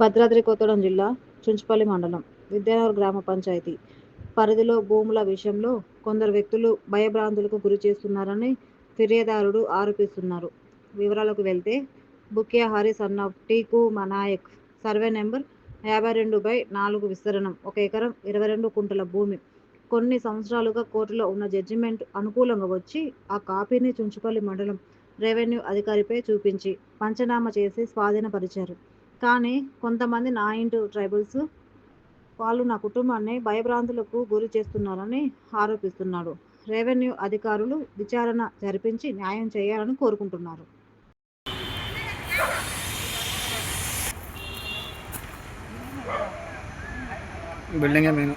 భద్రాద్రి కొత్తగూడెం జిల్లా చుంచుపల్లి మండలం విద్యానగర్ గ్రామ పంచాయతీ. పరిధిలో భూముల విషయంలో కొందరు వ్యక్తులు భయభ్రాంతులకు గురి చేస్తున్నారని ఫిర్యాదారుడు ఆరోపిస్తున్నారు. వివరాలకు వెళ్తే బుకియా హరి అన్న టీకు మనాయక్. సర్వే నెంబర్ యాభై రెండు బై నాలుగు విస్తరణం. ఒక ఎకరం ఇరవై రెండు కుంటల భూమి. కొన్ని సంవత్సరాలుగా కోర్టులో ఉన్న జడ్జిమెంట్ అనుకూలంగా వచ్చి ఆ కాపీని చుంచుపల్లి మండలం రెవెన్యూ అధికారిపై చూపించి పంచనామా చేసి స్వాధీనపరిచారు. కానీ కొంతమంది నా ఇంటూ ట్రైబల్స్ వాళ్ళు నా కుటుంబాన్ని భయభ్రాంతులకు గురి చేస్తున్నారని ఆరోపిస్తున్నాడు. రెవెన్యూ అధికారులు విచారణ జరిపించి న్యాయం చేయాలని కోరుకుంటున్నారు. బిల్డింగే మెయిన్.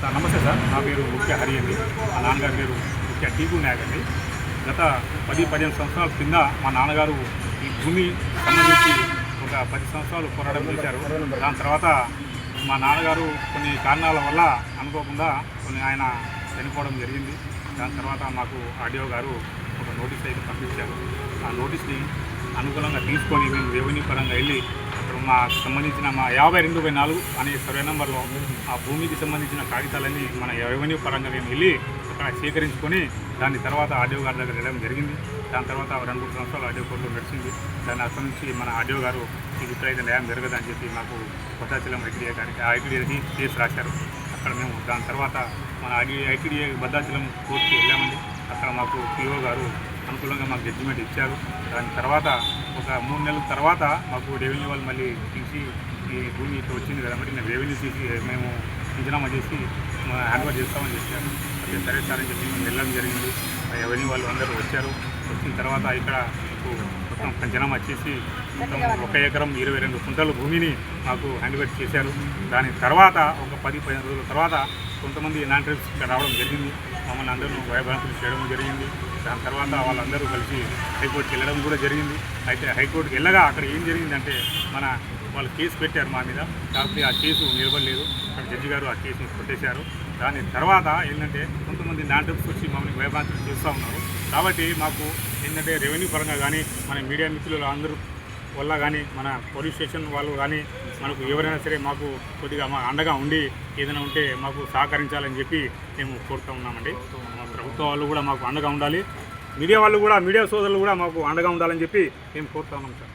Sir namaste sir. నా పేరు ముఖ్య హరి అండి. మా నాన్నగారి పేరు ముఖ్య టీపు నాయక్ అండి. గత పది పదిహేను సంవత్సరాల కింద మా నాన్నగారు ఈ భూమి సంబంధించి ఒక పది సంవత్సరాలు పోరాటం చేశారు. దాని తర్వాత మా నాన్నగారు కొన్ని కారణాల వల్ల అనుకోకుండా కొన్ని ఆయన చనిపోవడం జరిగింది. దాని తర్వాత మాకు ఆడియో గారు ఒక నోటీస్ అయితే పంపించారు. ఆ నోటీస్ని అనుకూలంగా తీసుకొని మేము రెవెన్యూ పరంగా వెళ్ళి అక్కడ మాకు సంబంధించిన మా యాభై రెండు బై నాలుగు అనే సర్వే నెంబర్లో ఆ భూమికి సంబంధించిన కాగితాలన్నీ మన రెవెన్యూ పరంగా మేము వెళ్ళి అక్కడ సేకరించుకొని దాని తర్వాత ఆడియో గారి దగ్గర వెళ్ళడం జరిగింది. దాని తర్వాత రెండు మూడు సంవత్సరాలు ఆడియో కోర్టులో నడిచింది. దాని అక్కడి నుంచి మన ఆడియో గారు మీకు ఇప్పుడైతే న్యాయం జరగదని చెప్పి మాకు భద్రాచలం ఐటీడీఏ గారికి ఆ ఐటీడీఏకి కేసు రాశారు. అక్కడ మేము దాని తర్వాత మన ఐటీడీఏ భద్రాచలం కోర్టుకి వెళ్ళామండి. అక్కడ మాకు పిఓ గారు అనుకూలంగా మాకు జడ్జిమెంట్ ఇచ్చారు. దాని తర్వాత ఒక మూడు నెలల తర్వాత మాకు రెవెన్యూ వాళ్ళు మళ్ళీ తీసి ఈ భూమి ఇట్లా వచ్చింది కాబట్టి మేము రెవెన్యూ తీసి మేము పంచనామా చేసి హ్యాండ్ ఓవర్ చేస్తామని చెప్పారు. అదే సరే సార్ అని చెప్పి మేము వెళ్ళడం జరిగింది. రెవెన్యూ వాళ్ళు అందరూ వచ్చారు. వచ్చిన తర్వాత ఇక్కడ మీకు మొత్తం వచ్చేసి మొత్తం ఒక ఎకరం ఇరవై రెండు కుంటల భూమిని మాకు హ్యాండ్ చేశారు. దాని తర్వాత ఒక పది పదిహేను రోజుల తర్వాత కొంతమంది నాన్ ఇక్కడ రావడం జరిగింది. మమ్మల్ని అందరూ భయభ్రాంతులు చేయడం జరిగింది. దాని తర్వాత వాళ్ళందరూ కలిసి హైకోర్టుకి వెళ్ళడం కూడా జరిగింది. అయితే హైకోర్టుకి వెళ్ళగా అక్కడ ఏం జరిగిందంటే మన వాళ్ళు కేసు పెట్టారు మా మీద. కాకపోతే ఆ కేసు నిలబడలేదు. అక్కడ జడ్జి గారు ఆ కేసును కొట్టేశారు. దాని తర్వాత ఏంటంటే కొంతమంది నాన్ వచ్చి మమ్మల్ని భయభ్రాంతులు చేస్తూ ఉన్నారు. కాబట్టి మాకు ఏంటంటే రెవెన్యూ పరంగా కానీ మన మీడియా మిత్రులు అందరూ వల్ల కానీ మన పోలీస్ స్టేషన్ వాళ్ళు కానీ మనకు ఎవరైనా సరే మాకు కొద్దిగా మా అండగా ఉండి ఏదైనా ఉంటే మాకు సహకరించాలని చెప్పి మేము కోరుతూ ఉన్నామండి. సో మా ప్రభుత్వ వాళ్ళు కూడా మాకు అండగా ఉండాలి. మీడియా వాళ్ళు కూడా మీడియా సోదరులు కూడా మాకు అండగా ఉండాలని చెప్పి మేము కోరుతా ఉన్నాం సార్.